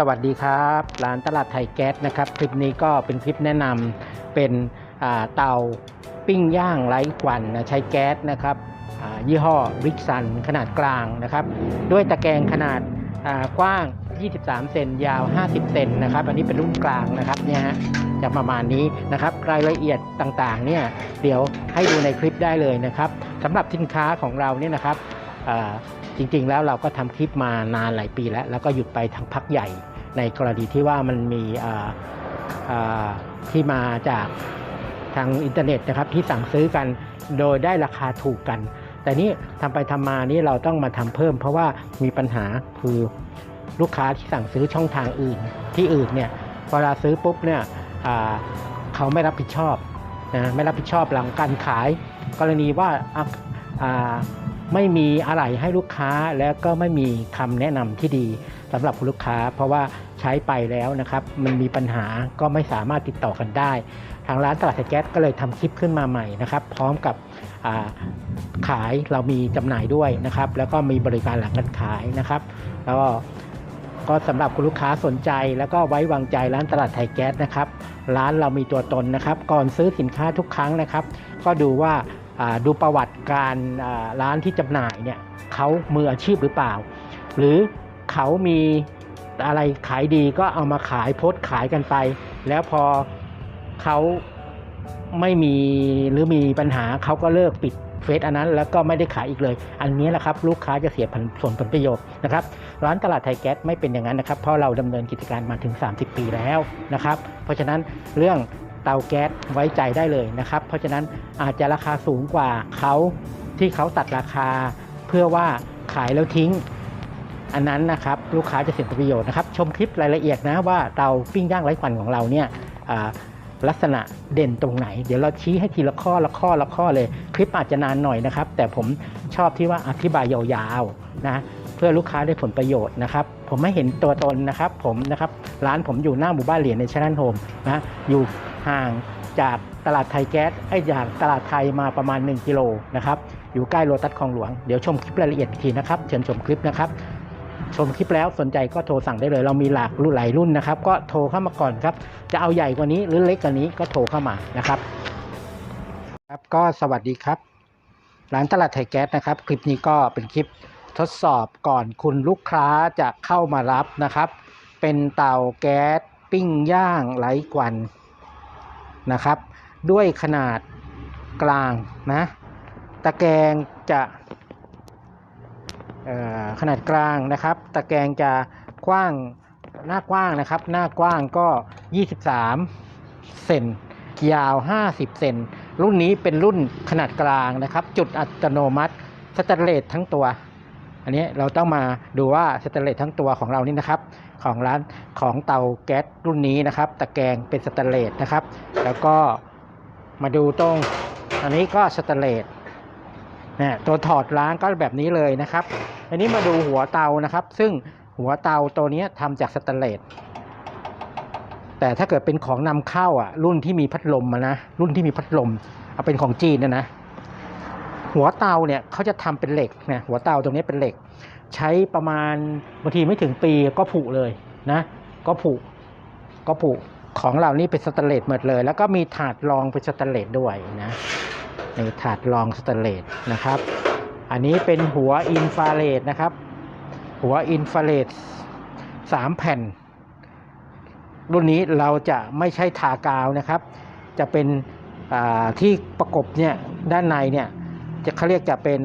สวัสดีครับร้านตลาดไทยแก๊สนะครับคลิปนี้ก็เป็นคลิปแนะนำเป็นเตาปิ้งย่างไร้ควันนะใช้แก๊สนะครับยี่ห้อริกซันขนาดกลางนะครับ ด้วยตะแกรงขนาดกว้าง 23 เซนยาว 50 เซนนะครับ อันนี้เป็นรุ่นกลางนะครับเนี่ยฮะจะประมาณนี้นะครับรายละเอียดต่างๆเนี่ยเดี๋ยวให้ดูในคลิปได้เลยนะครับสำหรับสินค้าของเราเนี่ยนะครับ จริงๆ แล้วเราก็ทำคลิปมานานหลายปีแล้ว แล้วก็หยุดไปทั้งพักใหญ่ ในกรณีที่ว่ามันมีที่มาจากทางอินเทอร์เน็ตนะครับที่สั่งซื้อกันโดยได้ราคาถูกกัน แต่นี่ทำไปทำมานี่เราต้องมาทำเพิ่ม เพราะว่ามีปัญหาคือลูกค้าที่สั่งซื้อช่องทางอื่นที่อื่นเนี่ยเวลาซื้อปุ๊บเนี่ยเขาไม่รับผิดชอบนะไม่รับผิดชอบหลังการขาย กรณีว่า ไม่มีอะไรให้ลูกค้าแล้วก็ไม่มีคำแนะนำที่ดีสำหรับคุณลูกค้า เพราะว่าใช้ไปแล้วนะครับ มันมีปัญหาก็ไม่สามารถติดต่อกันได้ ทางร้านตลาดไทยแก๊สก็เลยทำคลิปขึ้นมาใหม่นะครับ พร้อมกับขายเรามีจำหน่ายด้วยนะครับ แล้วก็มีบริการหลังการขายนะครับ แล้วก็ก็สำหรับคุณลูกค้าสนใจ แล้วก็ไว้วางใจร้านตลาดไทยแก๊สนะครับ ร้านเรามีตัวตนนะครับ ก่อนซื้อสินค้าทุกครั้งนะครับ ก็ดูว่า ดูประวัติการร้านที่จำหน่ายเนี่ยเขามืออาชีพหรือเปล่า หรือเขามีอะไรขายดีก็เอามาขายโพสขายกันไป แล้วพอเขาไม่มีหรือมีปัญหาเขาก็เลิกปิดเฟซอันนั้นแล้วก็ไม่ได้ขายอีกเลย อันนี้แหละครับลูกค้าจะเสียผลส่วนผลประโยชน์นะครับร้านตลาดไทยแก๊สไม่เป็นอย่างนั้นนะครับเพราะเราดำเนินกิจการมาถึง 30 ปีแล้วนะครับเพราะฉะนั้นเรื่อง เตาแก๊สไว้ใจได้เลยนะครับ เพราะฉะนั้นอาจจะราคาสูงกว่าเขาที่เขาตัดราคา เพื่อว่าขายแล้วทิ้ง อันนั้นนะครับลูกค้าจะเสียประโยชน์นะครับ ชมคลิปรายละเอียดนะว่าเตาปิ้งย่างไร้ควันของเราเนี่ยลักษณะเด่นตรงไหน เดี๋ยวเราชี้ให้ทีละข้อละข้อละข้อเลย คลิปอาจจะนานหน่อยนะครับ แต่ผมชอบที่ว่าอธิบายยาวๆนะเพื่อลูกค้าได้ผลประโยชน์นะครับ ผมไม่เห็นตัวตนนะครับ ผมนะครับ ร้านผมอยู่หน้าหมู่บ้านเหรียญในชั้นโฮมนะอยู่ ห่างจากตลาดไทยแก๊สไอ้จากตลาดไทยมาประมาณ 1 กิโลนะครับอยู่ใกล้โลตัสคลองหลวง เดี๋ยวชมคลิปรายละเอียดอีกทีนะครับเชิญชมคลิปนะครับชมคลิปแล้วสนใจก็โทรสั่งได้เลย เรามีหลากรุ่นหลายรุ่นนะครับ ก็โทรเข้ามาก่อนครับ จะเอาใหญ่กว่านี้หรือเล็กกว่านี้ก็โทรเข้ามานะครับ ครับก็สวัสดีครับร้านตลาดไทยแก๊สนะครับ คลิปนี้ก็เป็นคลิปทดสอบก่อนคุณลูกค้าจะเข้ามารับนะครับ เป็นเตาแก๊สปิ้งย่างไร้ควัน นะครับ ด้วยขนาดกลางนะตะแกรงจะขนาดกลางนะครับ ตะแกรงจะกว้างหน้ากว้างนะครับ หน้ากว้างก็ 23 เซนยาว 50 เซนรุ่นนี้เป็นรุ่นขนาดกลางนะครับ จุดอัตโนมัติสแตนเลสทั้งตัว อันนี้เราต้องมาดูว่าสแตนเลสทั้งตัวของเรานี่นะครับ ของร้านของเตาแก๊สรุ่นนี้นะครับ ตะแกรงเป็นสแตนเลสนะครับ แล้วก็มาดูตรงอันนี้ก็สแตนเลสเนี่ยตัวถอดล้างก็แบบนี้เลยนะครับ อันนี้มาดูหัวเตานะครับ ซึ่งหัวเตาตัวนี้ทำจากสแตนเลสแต่ถ้าเกิดเป็นของนำเข้าอะรุ่นที่มีพัดลมนะรุ่นที่มีพัดลมเอาเป็นของจีนนะนะ หัวเตาเนี่ยเขาจะทำเป็นเหล็กนี่ยหัวเตาตรงนี้เป็นเหล็ก ใช้ประมาณบางทีไม่ถึงปีก็ผุเลยนะก็ผุก็ผุของเรานี่เป็นสแตนเลสหมดเลย แล้วก็มีถาดรองเป็นสแตนเลสด้วยนะนี่ถาดรองสแตนเลสนะครับ อันนี้เป็นหัวอินฟราเรดนะครับ หัวอินฟราเรดสามแผ่น รุ่นนี้เราจะไม่ใช่ทากาวนะครับ จะเป็นที่ประกบเนี่ยด้านในเนี่ย จะเขาเรียกจะเป็น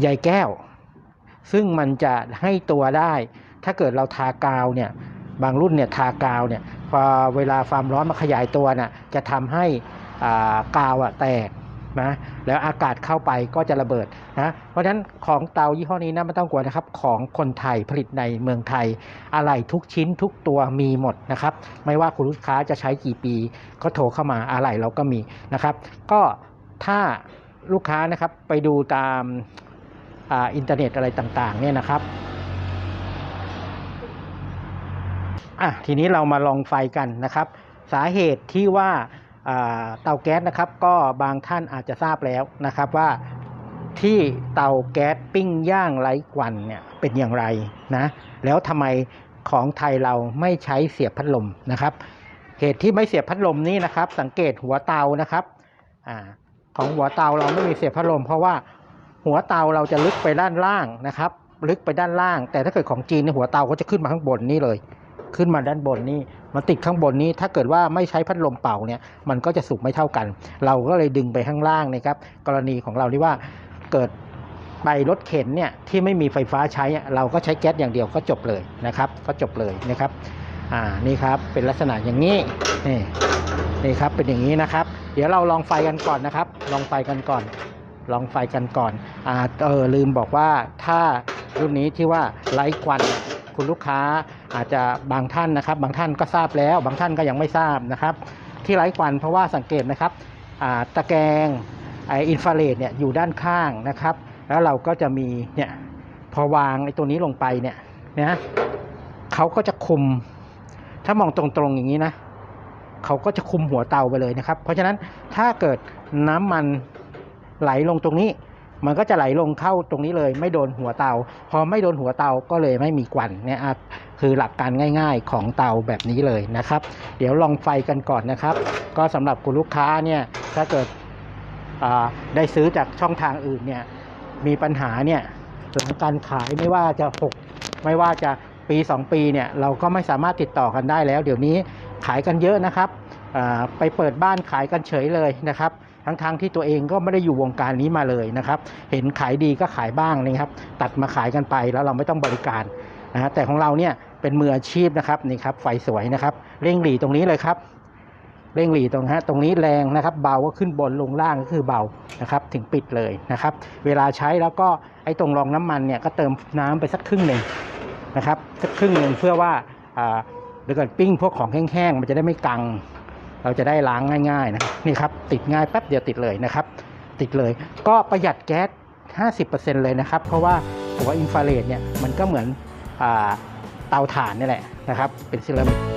ใยแก้ว ซึ่งมันจะให้ตัวได้ ถ้าเกิดเราทากาวเนี่ยบางรุ่นเนี่ยทากาวเนี่ยพอเวลาความร้อนมาขยายตัวน่ะจะทำให้กาวอะแตก นะแล้วอากาศเข้าไปก็จะระเบิดนะเพราะฉะนั้นของเตายี่ห้อนี้นะไม่ต้องกลัวนะครับของคนไทยผลิตในเมืองไทย อะไรทุกชิ้นทุกตัวมีหมดนะครับ ไม่ว่าคุณลูกค้าจะใช้กี่ปี ก็โทรเข้ามาอะไรเราก็มีนะครับ ก็ถ้าลูกค้านะครับไปดูตามอาอินเทอร์เน็ตอะไรต่างๆเนี่ยนะครับอะทีนี้เรามาลองไฟกันนะครับ สาเหตุที่ว่าอ่า เตาแก๊สนะครับ ก็บางท่านอาจจะทราบแล้วนะครับว่าที่เตาแก๊สปิ้งย่างไร้ควันเนี่ยเป็นอย่างไรนะแล้วทำไมของไทยเราไม่ใช้เสียบพัดลมนะครับ เหตุที่ไม่เสียบพัดลมนี้นะครับ สังเกตหัวเตานะครับอของหัวเตาเราไม่มีเสียบพัดลม เพราะว่าหัวเตาเราจะลึกไปด้านล่างนะครับ ลึกไปด้านล่าง แต่ถ้าเกิดของจีนเนี่ยหัวเตาก็จะขึ้นมาข้างบนนี่เลย ขึ้นมาด้านบนนี่มันติดข้างบนนี้ถ้าเกิดว่าไม่ใช้พัดลมเป่าเนี่ยมันก็จะสุกไม่เท่ากัน เราก็เลยดึงไปข้างล่างนะครับ กรณีของเราที่ว่าเกิดไปรถเข็นเนี่ยที่ไม่มีไฟฟ้าใช้เราก็ใช้แก๊สอย่างเดียวก็จบเลยนะครับ ก็จบเลยนะครับอ่านี่ครับเป็นลักษณะอย่างนี้นี่นี่ครับเป็นอย่างนี้นะครับ เดี๋ยวเราลองไฟกันก่อนนะครับ ลองไฟกันก่อน ลองไฟกันก่อนอ่าเออลืมบอกว่าถ้ารุ่นนี้ที่ว่าไร้ควัน คุณลูกค้าอาจจะบางท่านนะครับ บางท่านก็ทราบแล้ว บางท่านก็ยังไม่ทราบนะครับ ที่ไร้ควันเพราะว่าสังเกตนะครับตะแกรงไออินฟราเรดเนี่ยอยู่ด้านข้างนะครับ แล้วเราก็จะมีเนี่ยพอวางไอตัวนี้ลงไปเนี่ยนะเขาก็จะคุม ถ้ามองตรงๆอย่างนี้นะเขาก็จะคุมหัวเตาไปเลยนะครับ เพราะฉะนั้นถ้าเกิดน้ำมันไหลลงตรงนี้ มันก็จะไหลลงเข้าตรงนี้เลย ไม่โดนหัวเตา พอไม่โดนหัวเตาก็เลยไม่มีควันเนี่ยคือหลักการง่ายๆของเตาแบบนี้เลยนะครับ เดี๋ยวลองไฟกันก่อนนะครับ ก็สำหรับคุณลูกค้าเนี่ยถ้าเกิดได้ซื้อจากช่องทางอื่นเนี่ยมีปัญหาเนี่ยหลังการขายไม่ว่าจะหกไม่ว่าจะปี 2 ปีเนี่ยเราก็ไม่สามารถติดต่อกันได้แล้ว เดี๋ยวนี้ขายกันเยอะนะครับไปเปิดบ้านขายกันเฉยเลยนะครับ ทั้งๆทที่ตัวเองก็ไม่ได้อยู่วงการนี้มาเลยนะครับ เห็นขายดีก็ขายบ้างนะครับ ตัดมาขายกันไปแล้วเราไม่ต้องบริการนะฮะแต่ของเราเนี่ยเป็นมืออาชีพนะครับนี่ครับไฟสวยนะครับเร่งหลีตรงนี้เลยครับเร่งหลีตรงฮะตรงนี้แรงนะครับ เบาก็ขึ้นบนลงล่างก็คือเบานะครับ ถึงปิดเลยนะครับ เวลาใช้แล้วก็ไอ้ตรงรองน้ำมันเนี่ยก็เติมน้ำไปสักครึ่งหนึ่งนะครับสักครึ่งหนึ่งเพื่อว่าเดี๋ยวเกิดปิ้งพวกของแห้งๆมันจะได้ไม่กัง เราจะได้ล้างง่ายๆนะนี่ครับติดง่ายแป๊บเดียวติดเลยนะครับ ติดเลยก็ประหยัดแก๊ส 50%เลยนะครับ เพราะว่าหัวอินฟราเรดเนี่ยมันก็เหมือนอเตาถ่านนี่แหละนะครับ เป็นเซรามิก